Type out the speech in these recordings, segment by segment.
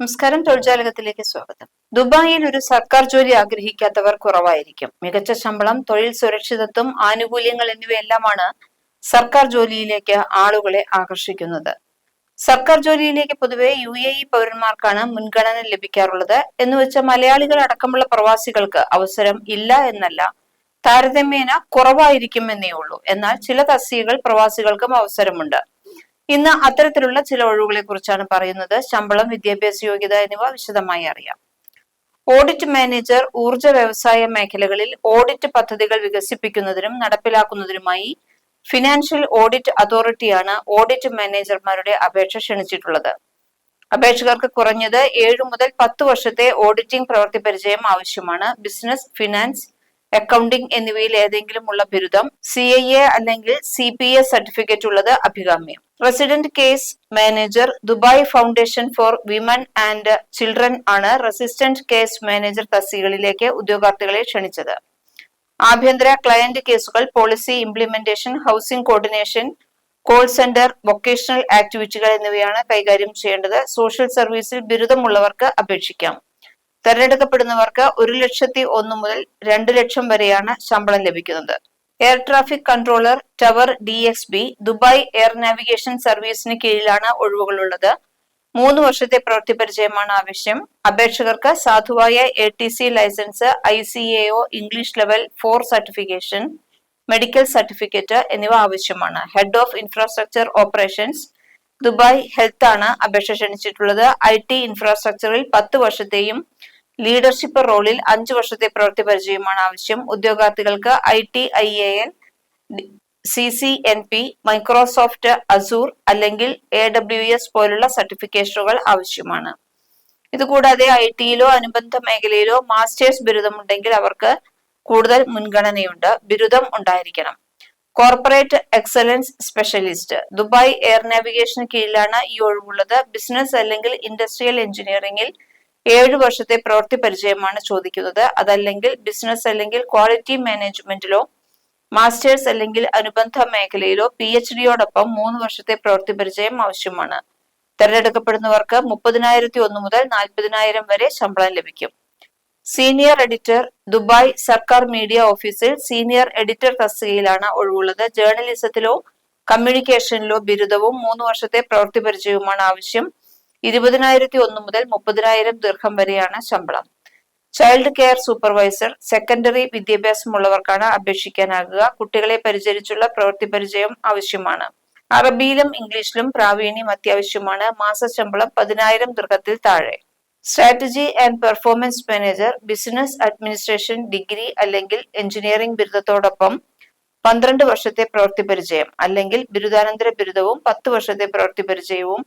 നമസ്കാരം തൊഴിൽജാലകത്തിലേക്ക് സ്വാഗതം. ദുബായിൽ ഒരു സർക്കാർ ജോലി ആഗ്രഹിക്കാത്തവർ കുറവായിരിക്കും. മികച്ച ശമ്പളം തൊഴിൽ സുരക്ഷിതത്വം ആനുകൂല്യങ്ങൾ എന്നിവയെല്ലാമാണ് സർക്കാർ ജോലിയിലേക്ക് ആളുകളെ ആകർഷിക്കുന്നത്. സർക്കാർ ജോലിയിലേക്ക് പൊതുവെ യു എ ഇ പൗരന്മാർക്കാണ് മുൻഗണന ലഭിക്കാറുള്ളത്. എന്ന് വെച്ച മലയാളികൾ അടക്കമുള്ള പ്രവാസികൾക്ക് അവസരം ഇല്ല എന്നല്ല താരതമ്യേന കുറവായിരിക്കും എന്നേ ഉള്ളൂ. എന്നാൽ ചില തസ്തികകൾ പ്രവാസികൾക്കും അവസരമുണ്ട്. ഇന്ന് അത്തരത്തിലുള്ള ചില ഒഴിവുകളെ കുറിച്ചാണ് പറയുന്നത്. ശമ്പളം വിദ്യാഭ്യാസ യോഗ്യത എന്നിവ വിശദമായി അറിയാം. ഓഡിറ്റ് മാനേജർ ഊർജ വ്യവസായ മേഖലകളിൽ ഓഡിറ്റ് പദ്ധതികൾ വികസിപ്പിക്കുന്നതിനും നടപ്പിലാക്കുന്നതിനുമായി ഫിനാൻഷ്യൽ ഓഡിറ്റ് അതോറിറ്റിയാണ് ഓഡിറ്റ് മാനേജർമാരുടെ അപേക്ഷ ക്ഷണിച്ചിട്ടുള്ളത്. അപേക്ഷകർക്ക് കുറഞ്ഞത് ഏഴു മുതൽ പത്ത് വർഷത്തെ ഓഡിറ്റിംഗ് പ്രവൃത്തി പരിചയം ആവശ്യമാണ്. ബിസിനസ് ഫിനാൻസ് അക്കൗണ്ടിംഗ് എന്നിവയിൽ ഏതെങ്കിലും ഉള്ള ബിരുദം സി ഐ എ അല്ലെങ്കിൽ സി പി സർട്ടിഫിക്കറ്റ് ഉള്ളത് അഭികാമ്യം. Resident case manager Dubai foundation for women and children ആണ് റെസിസ്റ്റന്റ് കേസ് മാനേജർ തസ്തികളിലേക്ക് ഉദ്യോഗാർത്ഥികളെ ക്ഷണിച്ചത്. ആഭ്യന്തര ക്ലയന്റ് കേസുകൾ policy implementation housing coordination call centre vocational ആക്ടിവിറ്റികൾ എന്നിവയാണ് കൈകാര്യം ചെയ്യേണ്ടത്. സോഷ്യൽ സർവീസിൽ ബിരുദമുള്ളവർക്ക് അപേക്ഷിക്കാം. തെരഞ്ഞെടുക്കപ്പെടുന്നവർക്ക് ഒരു ലക്ഷത്തി ഒന്ന് മുതൽ രണ്ട് ലക്ഷം വരെയാണ് ശമ്പളം ലഭിക്കുന്നത്. Air traffic controller tower D X B Dubai air navigation സർവീസിന് കീഴിലാണ് ഒഴിവുകളുള്ളത്. മൂന്ന് വർഷത്തെ പ്രവൃത്തി പരിചയമാണ് ആവശ്യം. അപേക്ഷകർക്ക് സാധുവായ A T C licence I C A O English level four certification medical certificate എന്നിവ ആവശ്യമാണ്. Head of infrastructure operations Dubai health ആണ് അപേക്ഷ ക്ഷണിച്ചിട്ടുള്ളത്. ഐ ടി ഇൻഫ്രാസ്ട്രക്ചറിൽ പത്ത് വർഷത്തെയും ലീഡർഷിപ്പ് റോളിൽ അഞ്ചു വർഷത്തെ പ്രവൃത്തി പരിചയമാണ് ആവശ്യം. ഉദ്യോഗാർത്ഥികൾക്ക് I T I A N C C N P Microsoft Azure അല്ലെങ്കിൽ എ ഡബ്ല്യു എസ് പോലുള്ള സർട്ടിഫിക്കേഷനുകൾ ആവശ്യമാണ്. ഇതുകൂടാതെ ഐ ടിയിലോ അനുബന്ധ മേഖലയിലോ മാസ്റ്റേഴ്സ് ബിരുദം ഉണ്ടെങ്കിൽ അവർക്ക് കൂടുതൽ മുൻഗണനയുണ്ട്. ബിരുദം ഉണ്ടായിരിക്കണം. Corporate excellence specialist. Dubai air നാവിഗേഷന് കീഴിലാണ് ഈ ഒഴിവുള്ളത്. ബിസിനസ് അല്ലെങ്കിൽ ഇൻഡസ്ട്രിയൽ എഞ്ചിനീയറിംഗിൽ ഏഴു വർഷത്തെ പ്രവൃത്തി പരിചയമാണ് ചോദിക്കുന്നത്. അതല്ലെങ്കിൽ ബിസിനസ് അല്ലെങ്കിൽ ക്വാളിറ്റി മാനേജ്മെന്റിലോ മാസ്റ്റേഴ്സ് അല്ലെങ്കിൽ അനുബന്ധ മേഖലയിലോ പി എച്ച് ഡിയോടൊപ്പം മൂന്ന് വർഷത്തെ പ്രവൃത്തി പരിചയം ആവശ്യമാണ്. തെരഞ്ഞെടുക്കപ്പെടുന്നവർക്ക് മുപ്പതിനായിരത്തി ഒന്ന് മുതൽ നാൽപ്പതിനായിരം വരെ ശമ്പളം ലഭിക്കും. സീനിയർ എഡിറ്റർ ദുബായ് സർക്കാർ മീഡിയ ഓഫീസിൽ സീനിയർ എഡിറ്റർ തസ്തികയിലാണ് ഒഴിവുള്ളത്. ജേർണലിസത്തിലോ കമ്മ്യൂണിക്കേഷനിലോ ബിരുദവും മൂന്ന് വർഷത്തെ പ്രവൃത്തി പരിചയവുമാണ് ആവശ്യം. ഇരുപതിനായിരത്തി ഒന്ന് മുതൽ മുപ്പതിനായിരം ദീർഘം വരെയാണ് ശമ്പളം. ചൈൽഡ് കെയർ സൂപ്പർവൈസർ സെക്കൻഡറി വിദ്യാഭ്യാസമുള്ളവർക്കാണ് അപേക്ഷിക്കാനാകുക. കുട്ടികളെ പരിചരിച്ചുള്ള പ്രവൃത്തി പരിചയം ആവശ്യമാണ്. അറബിയിലും ഇംഗ്ലീഷിലും പ്രാവീണ്യം അത്യാവശ്യമാണ്. മാസ ശമ്പളം പതിനായിരം ദീർഘത്തിൽ താഴെ. Strategy and performance manager business administration degree അല്ലെങ്കിൽ എഞ്ചിനീയറിംഗ് ബിരുദത്തോടൊപ്പം പന്ത്രണ്ട് വർഷത്തെ പ്രവൃത്തി പരിചയം അല്ലെങ്കിൽ ബിരുദാനന്തര ബിരുദവും പത്ത് വർഷത്തെ പ്രവൃത്തി പരിചയവും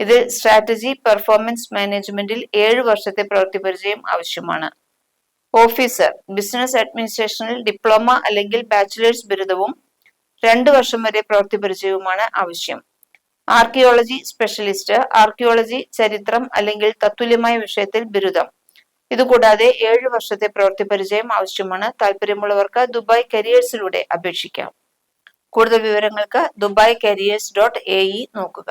ഇതിൽ സ്ട്രാറ്റജി പെർഫോമൻസ് മാനേജ്മെന്റിൽ ഏഴ് വർഷത്തെ പ്രവൃത്തി പരിചയം ആവശ്യമാണ്. ഓഫീസർ ബിസിനസ് അഡ്മിനിസ്ട്രേഷനിൽ ഡിപ്ലോമ അല്ലെങ്കിൽ ബാച്ചിലേഴ്സ് ബിരുദവും രണ്ടു വർഷം വരെ പ്രവൃത്തി പരിചയവുമാണ് ആവശ്യം. ആർക്കിയോളജി സ്പെഷ്യലിസ്റ്റ് ആർക്കിയോളജി ചരിത്രം അല്ലെങ്കിൽ തത്തുല്യമായ വിഷയത്തിൽ ബിരുദം. ഇതുകൂടാതെ ഏഴ് വർഷത്തെ പ്രവൃത്തി പരിചയം ആവശ്യമാണ്. താല്പര്യമുള്ളവർക്ക് ദുബായ് കരിയേഴ്സിലൂടെ അപേക്ഷിക്കാം. കൂടുതൽ വിവരങ്ങൾക്ക് ദുബായ് കരിയേഴ്സ് ഡോട്ട് എ നോക്കുക.